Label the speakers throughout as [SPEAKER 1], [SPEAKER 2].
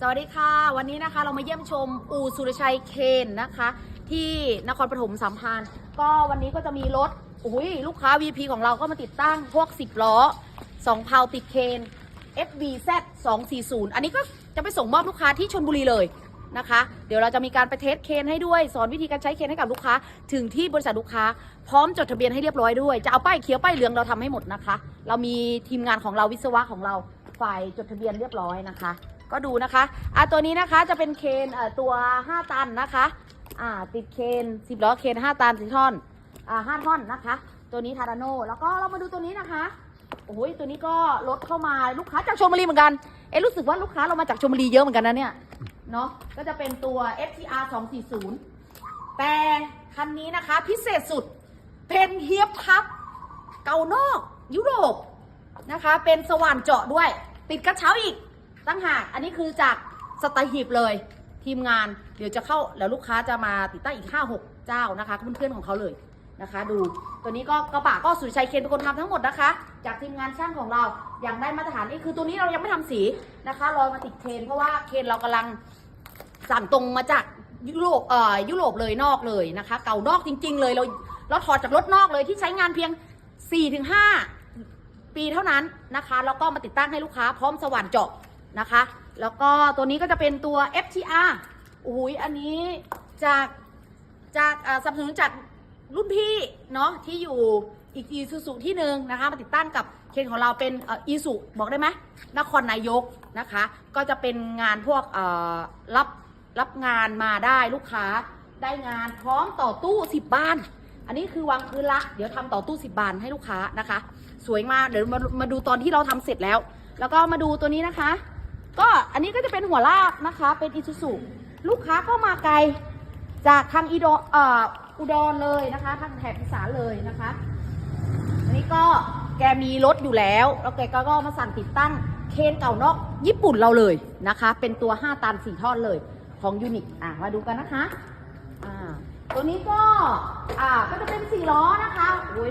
[SPEAKER 1] สวัสดีค่ะ วันนี้นะคะเรามาเยี่ยมชมอู่สุรชัยเคนนะคะ ที่นครปฐมสัมพันธ์ ก็วันนี้ก็จะมีรถอุ้ยลูกค้า VP ของเราก็มาติดตั้งพวก 10 ล้อ 2 เพาติดเคน FBZ 240 อันนี้ก็จะไปส่งมอบลูกค้าที่ชนบุรีเลยนะคะ เดี๋ยวเราจะมีการไปเทสเคนให้ด้วย สอนวิธีการใช้เคนให้กับลูกค้า ถึงที่บริษัทลูกค้า พร้อมจดทะเบียนให้เรียบร้อยด้วย จะเอาป้ายเขียวป้ายเหลืองเราทำให้หมดนะคะ เรามีทีมงานของเราวิศวะของเราฝ่ายจดทะเบียนเรียบร้อยนะคะ ก็ดูนะคะอะตัวนี้นะคะจะเป็นเคนเอ่อตัว 5 ตันนะคะอ่าติดเคน10ล้อเคน5ตันสี่ท่อนอ่า5ท่อนนะคะ ตัวนี้ทาราโนแล้วก็เรามาดูตัวนี้นะคะโอ้ยตัวนี้ก็รถเข้ามาลูกค้าจากชลบุรีเหมือนกัน เอ๊ะรู้สึกว่าลูกค้าเรามาจากชลบุรีเยอะเหมือนกันนะเนี่ย เนาะก็จะเป็นตัว FTR 240 แต่คันนี้นะคะ พิเศษสุด เป็นเฮียบทับ เกานอก ยุโรปนะคะ เป็นสว่านเจาะด้วย ติดกระเช้าอีก ตั้งหากอันนี้คือจากสไตหีบเลยทีมงานเดี๋ยวจะเข้าแล้วลูกค้าจะมาติดตั้งอีก 5 6 เจ้านะคะเพื่อนๆของเขาเลยนะคะ ดูตัวนี้ก็กระบะก็สุรชัยเคนเป็นคนทำทั้งหมดนะคะ จากทีมงานช่างของเราอย่างได้มาตรฐานนี่คือตัวนี้เรายังไม่ทำสีนะคะรอมาติดเคนเพราะว่าเคนเรากำลังสั่งตรงมาจากยุโรปเอ่อยุโรปเลยนอกเลยนะคะ เก่านอกจริง ๆ เลยเราเราถอดจากรถนอกเลยที่ใช้งานเพียง 4-5 ปีเท่านั้นนะคะแล้วก็มาติดตั้งให้ลูกค้าพร้อมสว่านเจาะ นะคะ แล้วก็ตัวนี้ก็จะเป็นตัว FTR อุ้ยอันนี้จากจากสนับสนุนจากรุ่นพี่เนาะที่อยู่อีกอีซูซูที่หนึ่งนะคะมาติดตั้งกับเคนของเราเป็นอีซูบอกได้ไหมนครนายกนะคะ ก็จะเป็นงานพวกรับรับงานมาได้ลูกค้าได้งานพร้อมต่อตู้10บาน อันนี้คือวางพื้นละเดี๋ยวทำต่อตู้10บานให้ลูกค้านะคะ สวยมากเดี๋ยวมามาดูตอนที่เราทำเสร็จแล้ว แล้วก็มาดูตัวนี้นะคะ ก็อันนี้ก็จะเป็นหัวลากนะคะ เป็นอิซูซุลูกค้าก็มาไกลจากทางอีโดออุดรเลยนะคะ ทางแถบอีสานเลยนะคะ อันนี้ก็แกมีรถอยู่แล้ว แล้วแกก็มาสั่งติดตั้งเคนเก่านอกญี่ปุ่นเราเลยนะคะ เป็นตัว 5 ตัน 4 ท่อนเลยของยูนิคอะมาดูกันนะคะอ่าตัวนี้ก็อ่าก็จะเป็น 4 ล้อนะคะโอ้ย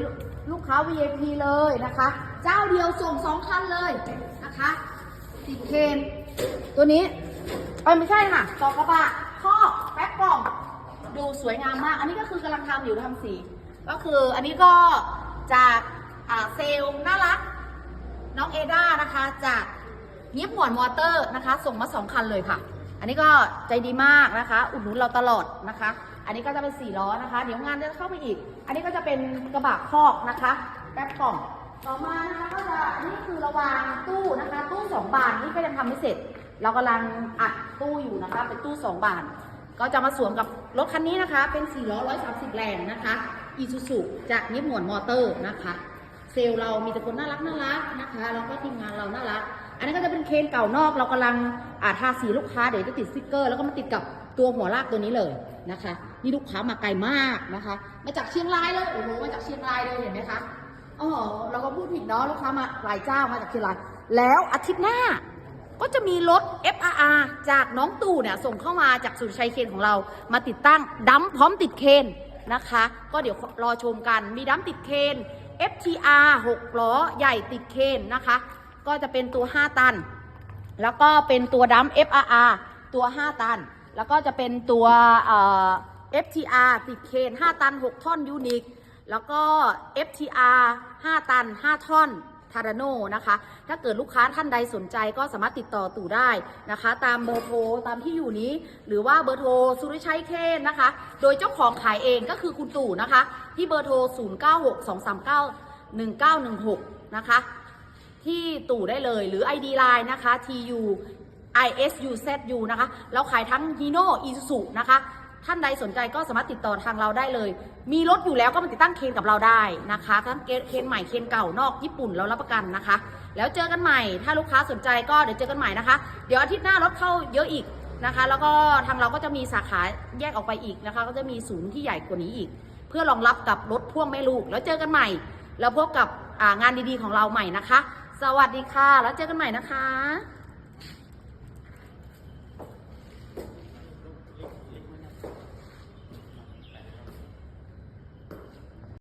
[SPEAKER 1] ลูกค้า VIP เลยนะคะ เจ้าเดียวส่ง 2 คันเลยนะคะติดเคน ตัวนี้เอ้ยไม่ใช่ค่ะตอกระบะข้อแป๊บกล่อง ดูสวยงามมาก อันนี้ก็คือกำลังทำอยู่ทำสี ก็คืออันนี้ก็จากเซลล์น่ารัก น้องเอด้านะคะ จากเงียบหมวนมอเตอร์นะคะ ส่งมาสองคันเลยค่ะ อันนี้ก็ใจดีมากนะคะ อุดหนุนเราตลอดนะคะ อันนี้ก็จะเป็นสี่ล้อนะคะ เดี๋ยวงานจะเข้าไปอีก อันนี้ก็จะเป็นกระบะคอกนะคะ แป๊บกล่อง ต่อมานะคะก็จะอันนี้คือระวางตู้นะคะ ตู้สองบานนี่ก็ยังทำไม่เสร็จ เรากำลังอัดตู้อยู่นะคะ เป็นตู้สองบาน ก็จะมาสวมกับรถคันนี้นะคะ เป็น4ล้อ130 แรงนะคะอีซูซูจากนิมวนมอเตอร์นะคะ เซลล์เรามีแต่คนน่ารักน่ารักนะคะแล้วก็ทีมงานเราน่ารัก อันนี้ก็จะเป็นเคนเก่านอก เรากำลังอาทาสีลูกค้าเดี๋ยวจะติดสติ๊กเกอร์ แล้วก็มาติดกับตัวหัวลากตัวนี้เลยนะคะ นี่ลูกค้ามาไกลมากนะคะ มาจากเชียงรายเลยโอ้โหมาจากเชียงรายเลยเห็นไหมคะ อ๋อเราก็พูดผิดเนาะลูกค้ามาหลายเจ้ามาจากเชียงรายแล้วอาทิตย์หน้า ก็จะมีรถ FRR จากน้องตู่เนี่ยส่งเข้ามาจากสุรชัยเคนของเรามาติดตั้งดัมพร้อมติดเคนนะคะ ก็เดี๋ยวรอชมกันมีดัมติดเคน FTR 6ล้อใหญ่ติดเคนนะคะ ก็จะเป็นตัว 5 ตัน แล้วก็เป็นตัวดัม FRR ตัว 5 ตัน แล้วก็จะเป็นตัว FTR ติดเคน 5 ตัน 6 ท่อนยูนิค แล้วก็ FTR 5 ตัน 5 ท่อนทาราโนนะคะ ถ้าเกิดลูกค้าท่านใดสนใจก็สามารถติดต่อตู่ได้นะคะ ตามเบอร์โทรตามที่อยู่นี้ หรือว่าเบอร์โทรสุริชัยเคนนะคะ โดยเจ้าของขายเองก็คือคุณตู่นะคะ ที่เบอร์โทร 0962391916 นะคะ ที่ตู่ได้เลยหรือ ID Line นะคะ TU ISUZU นะคะ เราขายทั้ง Hino Isuzu นะคะ ท่านใดสนใจก็สามารถติดต่อทางเราได้เลย มีรถอยู่แล้วก็มาติดตั้งเคนกับเราได้นะคะทั้งเคนใหม่เคนเก่านอกญี่ปุ่นเรารับประกันนะคะ แล้วเจอกันใหม่ ถ้าลูกค้าสนใจก็เดี๋ยวเจอกันใหม่นะคะ เดี๋ยวอาทิตย์หน้ารถเข้าเยอะอีกนะคะ แล้วก็ทางเราก็จะมีสาขาแยกออกไปอีกนะคะ ก็จะมีศูนย์ที่ใหญ่กว่านี้อีก เพื่อรองรับกับรถพ่วงแม่ลูก แล้วเจอกันใหม่ แล้วพบกับงานดีๆของเราใหม่นะคะ สวัสดีค่ะ แล้วเจอกันใหม่นะคะ